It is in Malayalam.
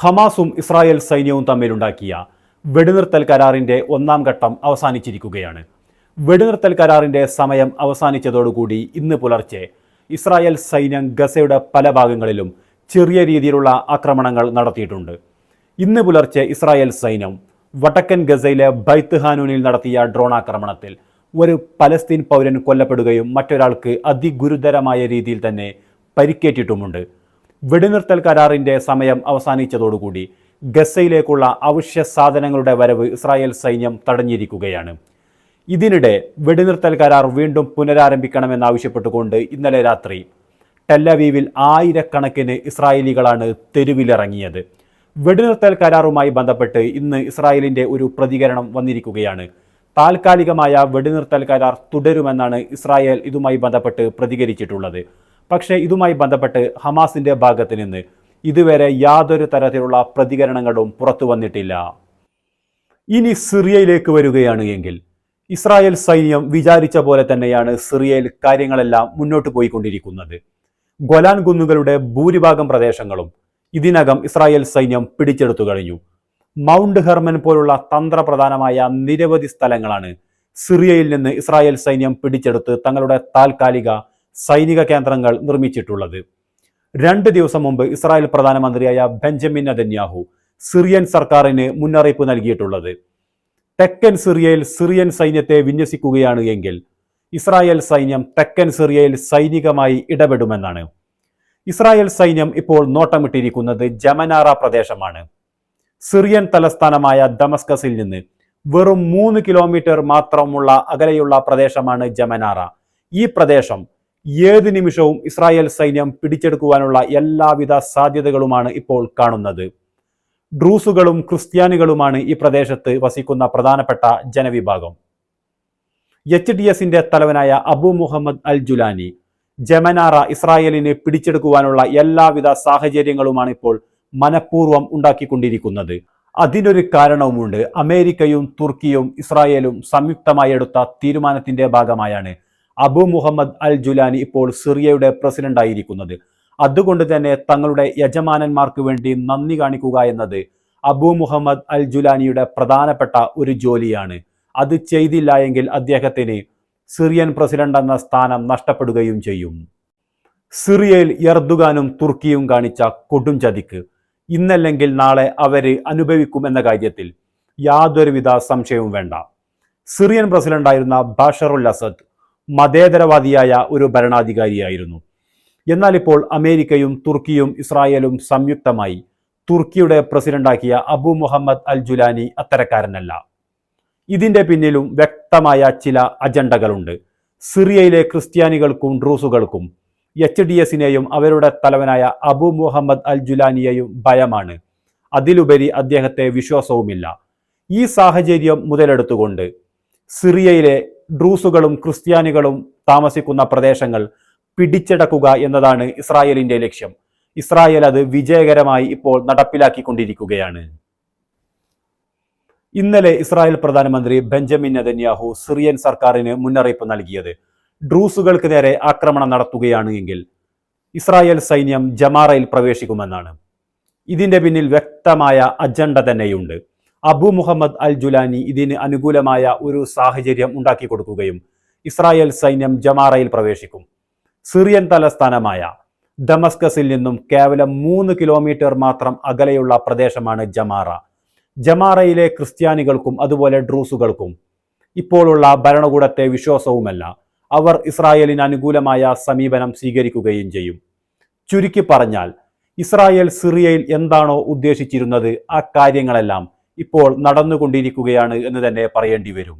ഹമാസും ഇസ്രായേൽ സൈന്യവും തമ്മിലുണ്ടാക്കിയ വെടിനിർത്തൽ കരാറിന്റെ ഒന്നാം ഘട്ടം അവസാനിച്ചിരിക്കുകയാണ്. വെടിനിർത്തൽ കരാറിന്റെ സമയം അവസാനിച്ചതോടുകൂടി ഇന്ന് പുലർച്ചെ ഇസ്രായേൽ സൈന്യം ഗസയുടെ പല ഭാഗങ്ങളിലും ചെറിയ രീതിയിലുള്ള ആക്രമണങ്ങൾ നടത്തിയിട്ടുണ്ട്. ഇന്ന് പുലർച്ചെ ഇസ്രായേൽ സൈന്യം വടക്കൻ ഗസയിലെ ബൈത്ത് ഹാനൂനിൽ നടത്തിയ ഡ്രോൺ ആക്രമണത്തിൽ ഒരു പലസ്തീൻ പൗരൻ കൊല്ലപ്പെടുകയും മറ്റൊരാൾക്ക് അതിഗുരുതരമായ രീതിയിൽ തന്നെ പരിക്കേറ്റിട്ടുമുണ്ട്. വെടിനിർത്തൽ കരാറിന്റെ സമയം അവസാനിച്ചതോടുകൂടി ഗസയിലേക്കുള്ള അവശ്യ സാധനങ്ങളുടെ വരവ് ഇസ്രായേൽ സൈന്യം തടഞ്ഞിരിക്കുകയാണ്. ഇതിനിടെ വെടിനിർത്തൽ കരാർ വീണ്ടും പുനരാരംഭിക്കണമെന്നാവശ്യപ്പെട്ടുകൊണ്ട് ഇന്നലെ രാത്രി ടെല്ലവീവിൽ ആയിരക്കണക്കിന് ഇസ്രായേലികളാണ് തെരുവിലിറങ്ങിയത്. വെടിനിർത്തൽ കരാറുമായി ബന്ധപ്പെട്ട് ഇന്ന് ഇസ്രായേലിന്റെ ഒരു പ്രതികരണം വന്നിരിക്കുകയാണ്. താൽക്കാലികമായ വെടിനിർത്തൽ കരാർ തുടരുമെന്നാണ് ഇസ്രായേൽ ഇതുമായി ബന്ധപ്പെട്ട് പ്രതികരിച്ചിട്ടുള്ളത്. പക്ഷേ ഇതുമായി ബന്ധപ്പെട്ട് ഹമാസിന്റെ ഭാഗത്ത് നിന്ന് ഇതുവരെ യാതൊരു തരത്തിലുള്ള പ്രതികരണങ്ങളും പുറത്തു വന്നിട്ടില്ല. ഇനി സിറിയയിലേക്ക് വരികയാണ് എങ്കിൽ ഇസ്രായേൽ സൈന്യം വിചാരിച്ച പോലെ തന്നെയാണ് സിറിയയിൽ കാര്യങ്ങളെല്ലാം മുന്നോട്ട് പോയിക്കൊണ്ടിരിക്കുന്നത്. ഗൊലാൻ കുന്നുകളുടെ ഭൂരിഭാഗം പ്രദേശങ്ങളും ഇതിനകം ഇസ്രായേൽ സൈന്യം പിടിച്ചെടുത്തു കഴിഞ്ഞു. മൗണ്ട് ഹെർമൻ പോലുള്ള തന്ത്രപ്രധാനമായ നിരവധി സ്ഥലങ്ങളാണ് സിറിയയിൽ നിന്ന് ഇസ്രായേൽ സൈന്യം പിടിച്ചെടുത്ത് തങ്ങളുടെ താൽക്കാലിക സൈനിക കേന്ദ്രങ്ങൾ നിർമ്മിച്ചിട്ടുള്ളത്. രണ്ട് ദിവസം മുമ്പ് ഇസ്രായേൽ പ്രധാനമന്ത്രിയായ ബെഞ്ചമിൻ നദന്യാഹു സിറിയൻ സർക്കാരിന് മുന്നറിയിപ്പ് നൽകിയിട്ടുള്ളത്. തെക്കൻ സിറിയയിൽ സിറിയൻ സൈന്യത്തെ വിന്യസിക്കുകയാണ് എങ്കിൽ ഇസ്രായേൽ സൈന്യം തെക്കൻ സിറിയയിൽ സൈനികമായി ഇടപെടുമെന്നാണ്. ഇസ്രായേൽ സൈന്യം ഇപ്പോൾ നോട്ടമിട്ടിരിക്കുന്നത് ജമനാറ പ്രദേശമാണ്. സിറിയൻ തലസ്ഥാനമായ ദമസ്കസിൽ നിന്ന് വെറും മൂന്ന് കിലോമീറ്റർ മാത്രമുള്ള അകലെയുള്ള പ്രദേശമാണ് ജമനാറ. ഈ പ്രദേശം ഏത് നിമിഷവും ഇസ്രായേൽ സൈന്യം പിടിച്ചെടുക്കുവാനുള്ള എല്ലാവിധ സാധ്യതകളുമാണ് ഇപ്പോൾ കാണുന്നത്. ഡ്രൂസുകളും ക്രിസ്ത്യാനികളുമാണ് ഈ പ്രദേശത്ത് വസിക്കുന്ന പ്രധാനപ്പെട്ട ജനവിഭാഗം. എച്ച് ഡി എസിന്റെ തലവനായ അബു മുഹമ്മദ് അൽ ജുലാനി ജമനാറ ഇസ്രായേലിന് പിടിച്ചെടുക്കുവാനുള്ള എല്ലാവിധ സാഹചര്യങ്ങളുമാണ് ഇപ്പോൾ മനഃപൂർവം ഉണ്ടാക്കിക്കൊണ്ടിരിക്കുന്നത്. അതിനൊരു കാരണവുമുണ്ട്. അമേരിക്കയും തുർക്കിയും ഇസ്രായേലും സംയുക്തമായി എടുത്ത തീരുമാനത്തിന്റെ ഭാഗമായാണ് അബു മുഹമ്മദ് അൽ ജുലാനി ഇപ്പോൾ സിറിയയുടെ പ്രസിഡന്റ് ആയിരിക്കുന്നത്. അതുകൊണ്ട് തന്നെ തങ്ങളുടെ യജമാനന്മാർക്ക് വേണ്ടി നന്ദി കാണിക്കുക എന്നത് അബു മുഹമ്മദ് അൽ ജുലാനിയുടെ പ്രധാനപ്പെട്ട ഒരു ജോലിയാണ്. അത് ചെയ്തില്ല എങ്കിൽ അദ്ദേഹത്തിന് സിറിയൻ പ്രസിഡന്റ് എന്ന സ്ഥാനം നഷ്ടപ്പെടുകയും ചെയ്യും. സിറിയയിൽ എർദുഗാനും തുർക്കിയും കാണിച്ച കൊടും ചതിക്ക് ഇന്നല്ലെങ്കിൽ നാളെ അവർ അനുഭവിക്കുമെന്ന കാര്യത്തിൽ യാതൊരുവിധ സംശയവും വേണ്ട. സിറിയൻ പ്രസിഡന്റായിരുന്ന ബാഷറുൽ അസദ് മതേതരവാദിയായ ഒരു ഭരണാധികാരിയായിരുന്നു. എന്നാൽ ഇപ്പോൾ അമേരിക്കയും തുർക്കിയും ഇസ്രായേലും സംയുക്തമായി തുർക്കിയുടെ പ്രസിഡന്റാക്കിയ അബു മുഹമ്മദ് അൽ ജുലാനി അത്തരക്കാരനല്ല. ഇതിന്റെ പിന്നിലും വ്യക്തമായ ചില അജണ്ടകളുണ്ട്. സിറിയയിലെ ക്രിസ്ത്യാനികൾക്കും ഡ്രൂസുകൾക്കും എച്ച് ഡി എസിനെയും അവരുടെ തലവനായ അബു മുഹമ്മദ് അൽ ജുലാനിയെയും ഭയമാണ്. അതിലുപരി അദ്ദേഹത്തെ വിശ്വാസവുമില്ല. ഈ സാഹചര്യം മുതലെടുത്തുകൊണ്ട് സിറിയയിലെ ഡ്രൂസുകളും ക്രിസ്ത്യാനികളും താമസിക്കുന്ന പ്രദേശങ്ങൾ പിടിച്ചടക്കുക എന്നതാണ് ഇസ്രായേലിന്റെ ലക്ഷ്യം. ഇസ്രായേൽ അത് വിജയകരമായി ഇപ്പോൾ നടപ്പിലാക്കിക്കൊണ്ടിരിക്കുകയാണ്. ഇന്നലെ ഇസ്രായേൽ പ്രധാനമന്ത്രി ബെഞ്ചമിൻ നെതന്യാഹു സിറിയൻ സർക്കാരിന് മുന്നറിയിപ്പ് നൽകിയത്. ഡ്രൂസുകൾക്ക് നേരെ ആക്രമണം നടത്തുകയാണ് എങ്കിൽ ഇസ്രായേൽ സൈന്യം ജമാറയിൽ പ്രവേശിക്കുമെന്നാണ്. ഇതിന്റെ പിന്നിൽ വ്യക്തമായ അജണ്ട തന്നെയുണ്ട്. അബു മുഹമ്മദ് അൽ ജുലാനി ഇതിന് അനുകൂലമായ ഒരു സാഹചര്യം ഉണ്ടാക്കി കൊടുക്കുകയും ഇസ്രായേൽ സൈന്യം ജമാറയിൽ പ്രവേശിക്കും. സിറിയൻ തലസ്ഥാനമായ ഡമസ്കസിൽ നിന്നും കേവലം മൂന്ന് കിലോമീറ്റർ മാത്രം അകലെയുള്ള പ്രദേശമാണ് ജമാറ. ജമാറയിലെ ക്രിസ്ത്യാനികൾക്കും അതുപോലെ ഡ്രൂസുകൾക്കും ഇപ്പോഴുള്ള ഭരണകൂടത്തെ വിശ്വാസവുമല്ല. അവർ ഇസ്രായേലിന് അനുകൂലമായ സമീപനം സ്വീകരിക്കുകയും ചെയ്യും. ചുരുക്കി പറഞ്ഞാൽ ഇസ്രായേൽ സിറിയയിൽ എന്താണോ ഉദ്ദേശിച്ചിരുന്നത് ആ കാര്യങ്ങളെല്ലാം ഇപ്പോൾ നടന്നുകൊണ്ടിരിക്കുകയാണ് എന്ന് തന്നെ പറയേണ്ടി വരും.